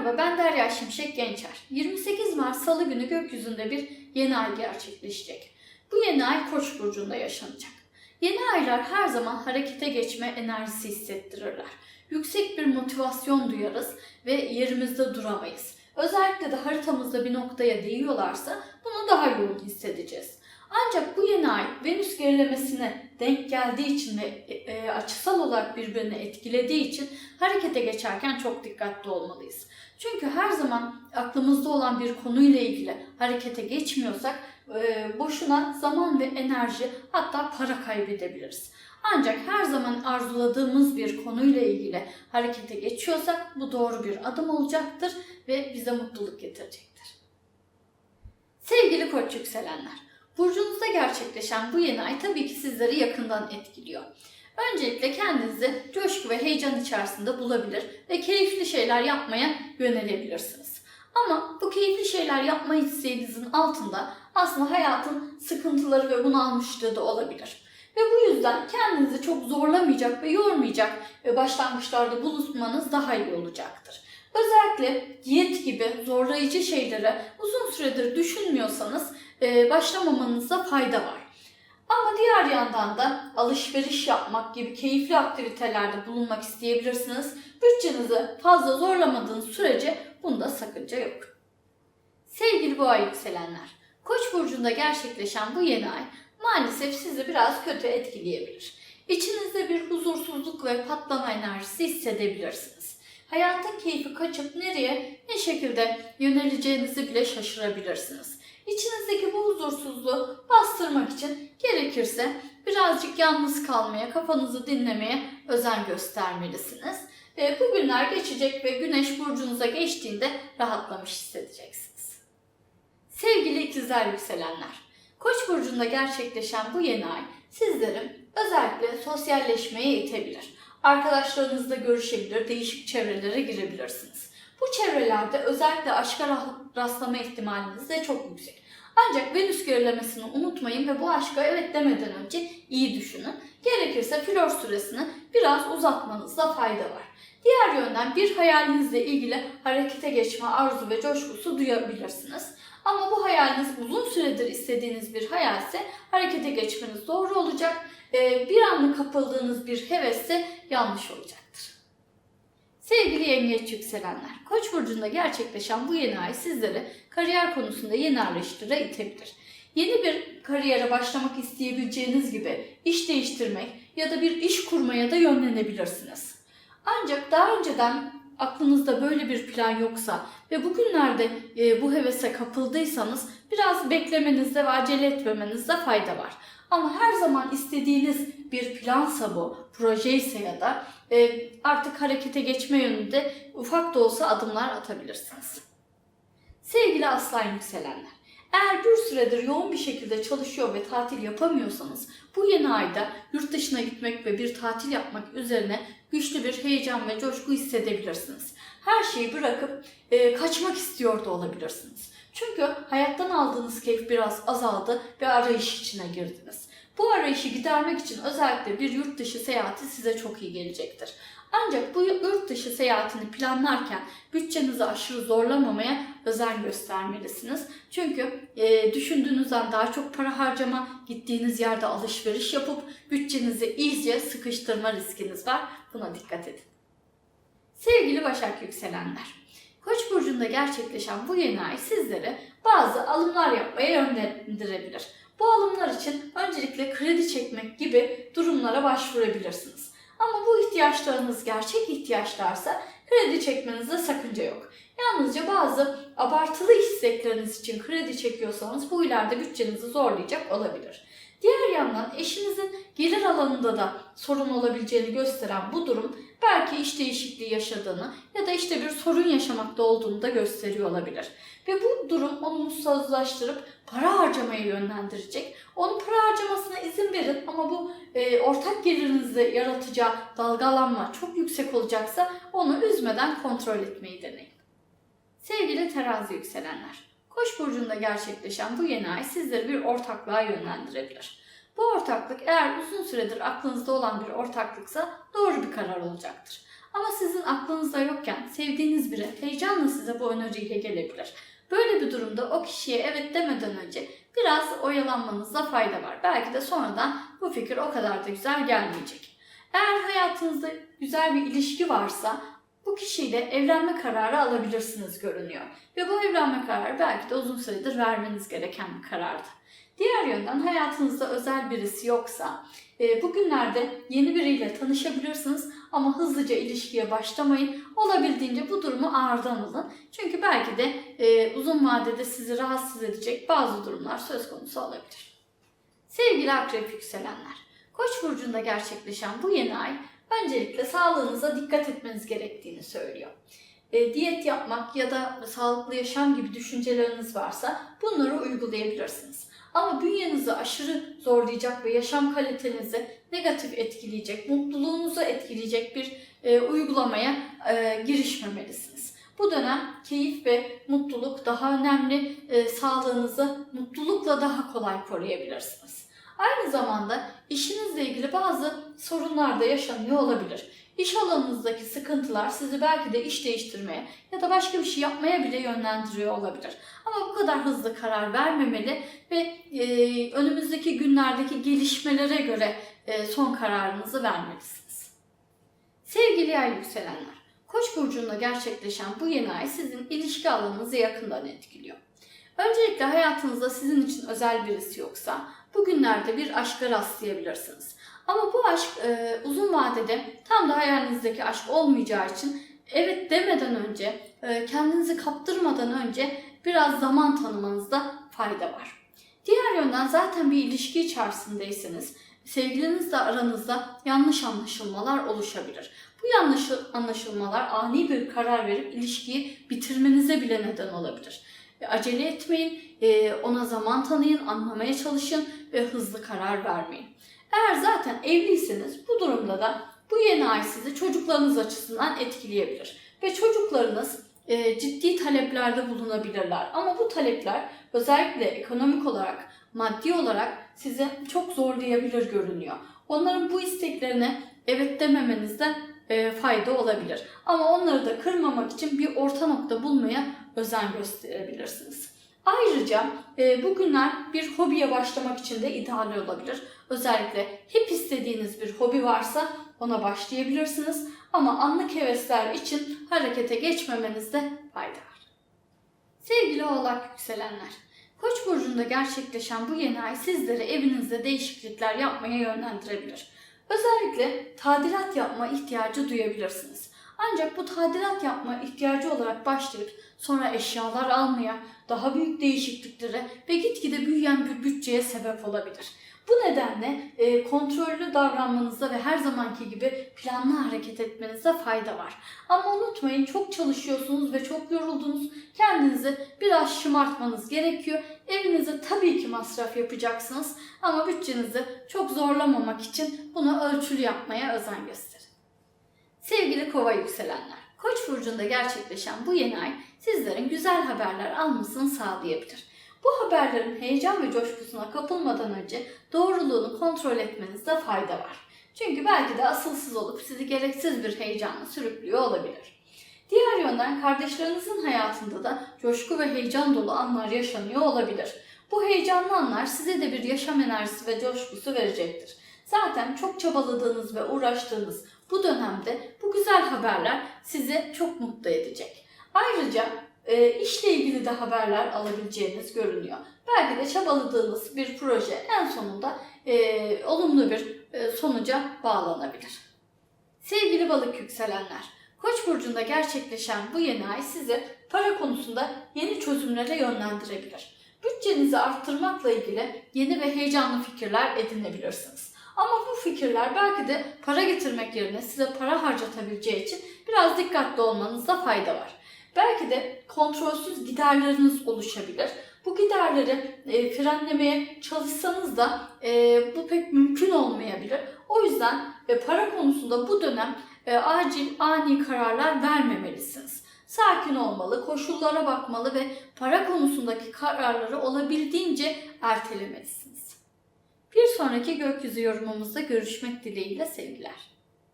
Merhaba ben Derya Şimşek Gençer. 28 Mart Salı günü gökyüzünde bir yeni ay gerçekleşecek. Bu yeni ay Koç burcunda yaşanacak. Yeni aylar her zaman harekete geçme enerjisi hissettirirler. Yüksek bir motivasyon duyarız ve yerimizde duramayız. Özellikle de haritamızda bir noktaya değiyorlarsa bunu daha yoğun hissedeceğiz. Ancak bu yeni ay Venüs gerilemesine denk geldiği için ve e, e, açısal olarak birbirini etkilediği için harekete geçerken çok dikkatli olmalıyız. Çünkü her zaman aklımızda olan bir konuyla ilgili harekete geçmiyorsak e, boşuna zaman ve enerji hatta para kaybedebiliriz. Ancak her zaman arzuladığımız bir konuyla ilgili harekete geçiyorsak bu doğru bir adım olacaktır ve bize mutluluk getirecektir. Sevgili koç yükselenler, burcunuzda gerçekleşen bu yeni ay tabii ki sizleri yakından etkiliyor. Öncelikle kendinizi coşku ve heyecan içerisinde bulabilir ve keyifli şeyler yapmaya yönelebilirsiniz. Ama bu keyifli şeyler yapma isteğinizin altında aslında hayatın sıkıntıları ve bunalmışlığı da olabilir. Ve bu yüzden kendinizi çok zorlamayacak ve yormayacak ve başlangıçlarda bulunmanız daha iyi olacaktır. Özellikle diyet gibi zorlayıcı şeyleri uzun süredir düşünmüyorsanız başlamamanızda fayda var. Ama diğer yandan da alışveriş yapmak gibi keyifli aktivitelerde bulunmak isteyebilirsiniz. Bütçenizi fazla zorlamadığınız sürece bunda sakınca yok. Sevgili boğa yükselenler, Koç burcunda gerçekleşen bu yeni ay maalesef sizi biraz kötü etkileyebilir. İçinizde bir huzursuzluk ve patlama enerjisi hissedebilirsiniz. Hayatın keyfi kaçıp nereye, ne şekilde yöneleceğinizi bile şaşırabilirsiniz. İçinizdeki bu huzursuzluğu bastırmak için gerekirse birazcık yalnız kalmaya, kafanızı dinlemeye özen göstermelisiniz. E, bu günler geçecek ve güneş burcunuza geçtiğinde rahatlamış hissedeceksiniz. Sevgili ikizler yükselenler, Koç burcunda gerçekleşen bu yeni ay sizleri özellikle sosyalleşmeye itebilir. Arkadaşlarınızla görüşebilir, değişik çevrelere girebilirsiniz. Bu çevrelerde özellikle aşka rastlama ihtimaliniz de çok yüksek. Ancak Venüs gerilemesini unutmayın ve bu aşka evet demeden önce iyi düşünün. Gerekirse flör süresini biraz uzatmanızda fayda var. Diğer yönden bir hayalinizle ilgili harekete geçme arzu ve coşkusu duyabilirsiniz. Ama bu hayaliniz uzun süredir istediğiniz bir hayalse harekete geçmeniz doğru olacak. Ee, bir anlık kapıldığınız bir hevesse yanlış olacaktır. Sevgili yengeç yükselenler, Koç burcunda gerçekleşen bu yeni ay sizleri kariyer konusunda yeni arayışlara itebilir. Yeni bir kariyere başlamak isteyebileceğiniz gibi iş değiştirmek ya da bir iş kurmaya da yönlenebilirsiniz. Ancak daha önceden aklınızda böyle bir plan yoksa ve bugünlerde e, bu hevese kapıldıysanız biraz beklemenizde ve acele etmemenizde fayda var. Ama her zaman istediğiniz bir plansa bu, proje ise ya da e, artık harekete geçme yönünde ufak da olsa adımlar atabilirsiniz. Sevgili aslan yükselenler, eğer bir süredir yoğun bir şekilde çalışıyor ve tatil yapamıyorsanız bu yeni ayda yurt dışına gitmek ve bir tatil yapmak üzerine güçlü bir heyecan ve coşku hissedebilirsiniz. Her şeyi bırakıp e, kaçmak istiyor da olabilirsiniz. Çünkü hayattan aldığınız keyif biraz azaldı ve arayış içine girdiniz. Bu arayışı gidermek için özellikle bir yurt dışı seyahati size çok iyi gelecektir. Ancak bu yurt dışı seyahatini planlarken bütçenizi aşırı zorlamamaya özen göstermelisiniz. Çünkü e, düşündüğünüzden daha çok para harcama, gittiğiniz yerde alışveriş yapıp bütçenizi iyice sıkıştırma riskiniz var. Buna dikkat edin. Sevgili Başak yükselenler, Koç burcunda gerçekleşen bu yeni ay sizlere bazı alımlar yapmaya yönlendirebilir. Bu alımlar için öncelikle kredi çekmek gibi durumlara başvurabilirsiniz. Ama bu ihtiyaçlarınız gerçek ihtiyaçlarsa kredi çekmenizde sakınca yok. Yalnızca bazı abartılı istekleriniz için kredi çekiyorsanız bu ileride bütçenizi zorlayacak olabilir. Diğer yandan eşinizin gelir alanında da sorun olabileceğini gösteren bu durum belki iş değişikliği yaşadığını ya da işte bir sorun yaşamakta olduğunu da gösteriyor olabilir. Ve bu durum onu mutsuzlaştırıp para harcamaya yönlendirecek. Onun para harcamasına izin verin ama bu e, ortak gelirinizde yaratacağı dalgalanma çok yüksek olacaksa onu üzmeden kontrol etmeyi deneyin. Sevgili terazi yükselenler, Koç burcunda gerçekleşen bu yeni ay sizleri bir ortaklığa yönlendirebilir. Bu ortaklık eğer uzun süredir aklınızda olan bir ortaklıksa doğru bir karar olacaktır. Ama sizin aklınızda yokken sevdiğiniz biri heyecanla size bu öneriyle gelebilir. Böyle bir durumda o kişiye evet demeden önce biraz oyalanmanızda fayda var. Belki de sonradan bu fikir o kadar da güzel gelmeyecek. Eğer hayatınızda güzel bir ilişki varsa bu kişiyle evlenme kararı alabilirsiniz görünüyor. Ve bu evlenme kararı belki de uzun süredir vermeniz gereken bir karardı. Diğer yönden hayatınızda özel birisi yoksa e, bugünlerde yeni biriyle tanışabilirsiniz ama hızlıca ilişkiye başlamayın. Olabildiğince bu durumu ağırdan alın. Çünkü belki de e, uzun vadede sizi rahatsız edecek bazı durumlar söz konusu olabilir. Sevgili akrep yükselenler, Koç burcunda gerçekleşen bu yeni ay öncelikle sağlığınıza dikkat etmeniz gerektiğini söylüyor. E, diyet yapmak ya da sağlıklı yaşam gibi düşünceleriniz varsa bunları uygulayabilirsiniz. Ama bünyenizi aşırı zorlayacak ve yaşam kalitenizi negatif etkileyecek, mutluluğunuzu etkileyecek bir e, uygulamaya e, girişmemelisiniz. Bu dönem keyif ve mutluluk daha önemli. E, sağlığınızı mutlulukla daha kolay koruyabilirsiniz. Aynı zamanda işinizle ilgili bazı sorunlar da yaşanıyor olabilir. İş alanınızdaki sıkıntılar sizi belki de iş değiştirmeye ya da başka bir şey yapmaya bile yönlendiriyor olabilir. Ama bu kadar hızlı karar vermemeli ve e, önümüzdeki günlerdeki gelişmelere göre e, son kararınızı vermelisiniz. Sevgili yay yükselenler, Koç burcunda gerçekleşen bu yeni ay sizin ilişki alanınızı yakından etkiliyor. Öncelikle hayatınızda sizin için özel birisi yoksa bugünlerde bir aşka rastlayabilirsiniz. Ama bu aşk e, uzun vadede tam da hayalinizdeki aşk olmayacağı için evet demeden önce, e, kendinizi kaptırmadan önce biraz zaman tanımanızda fayda var. Diğer yönden zaten bir ilişki içerisindeyseniz sevgilinizle aranızda yanlış anlaşılmalar oluşabilir. Bu yanlış anlaşılmalar ani bir karar verip ilişkiyi bitirmenize bile neden olabilir. Acele etmeyin, e, ona zaman tanıyın, anlamaya çalışın ve hızlı karar vermeyin. Eğer zaten evliyseniz bu durumda da bu yeni ay sizi çocuklarınız açısından etkileyebilir. Ve çocuklarınız e, ciddi taleplerde bulunabilirler. Ama bu talepler özellikle ekonomik olarak, maddi olarak size çok zorlayabilir görünüyor. Onların bu isteklerine evet dememenizde e, fayda olabilir. Ama onları da kırmamak için bir orta nokta bulmaya özen gösterebilirsiniz. Ayrıca e, bugünler bir hobiye başlamak için de ideal olabilir. Özellikle hep istediğiniz bir hobi varsa ona başlayabilirsiniz. Ama anlık hevesler için harekete geçmemenizde fayda var. Sevgili oğlak yükselenler, Koç burcunda gerçekleşen bu yeni ay sizleri evinizde değişiklikler yapmaya yönlendirebilir. Özellikle tadilat yapma ihtiyacı duyabilirsiniz. Ancak bu tadilat yapma ihtiyacı olarak başlayıp sonra eşyalar almaya, daha büyük değişikliklere ve gitgide büyüyen bir bütçeye sebep olabilir. Bu nedenle e, kontrollü davranmanızda ve her zamanki gibi planlı hareket etmenizde fayda var. Ama unutmayın çok çalışıyorsunuz ve çok yoruldunuz. Kendinizi biraz şımartmanız gerekiyor. Evinize tabii ki masraf yapacaksınız ama bütçenizi çok zorlamamak için bunu ölçülü yapmaya özen gösterin. Sevgili kova yükselenler, Koç burcunda gerçekleşen bu yeni ay sizlerin güzel haberler almasını sağlayabilir. Bu haberlerin heyecan ve coşkusuna kapılmadan önce doğruluğunu kontrol etmenizde fayda var. Çünkü belki de asılsız olup sizi gereksiz bir heyecanla sürüklüyor olabilir. Diğer yönden kardeşlerinizin hayatında da coşku ve heyecan dolu anlar yaşanıyor olabilir. Bu heyecanlı anlar size de bir yaşam enerjisi ve coşkusu verecektir. Zaten çok çabaladığınız ve uğraştığınız bu dönemde bu güzel haberler sizi çok mutlu edecek. Ayrıca e, işle ilgili de haberler alabileceğiniz görünüyor. Belki de çabaladığınız bir proje en sonunda e, olumlu bir e, sonuca bağlanabilir. Sevgili balık yükselenler, Koç burcunda gerçekleşen bu yeni ay sizi para konusunda yeni çözümlere yönlendirebilir. Bütçenizi arttırmakla ilgili yeni ve heyecanlı fikirler edinebilirsiniz. Ama bu fikirler belki de para getirmek yerine size para harcatabileceği için biraz dikkatli olmanızda fayda var. Belki de kontrolsüz giderleriniz oluşabilir. Bu giderleri e, frenlemeye çalışsanız da e, bu pek mümkün olmayabilir. O yüzden e, para konusunda bu dönem e, acil, ani kararlar vermemelisiniz. Sakin olmalı, koşullara bakmalı ve para konusundaki kararları olabildiğince ertelemelisiniz. Bir sonraki gökyüzü yorumumuzda görüşmek dileğiyle sevgiler.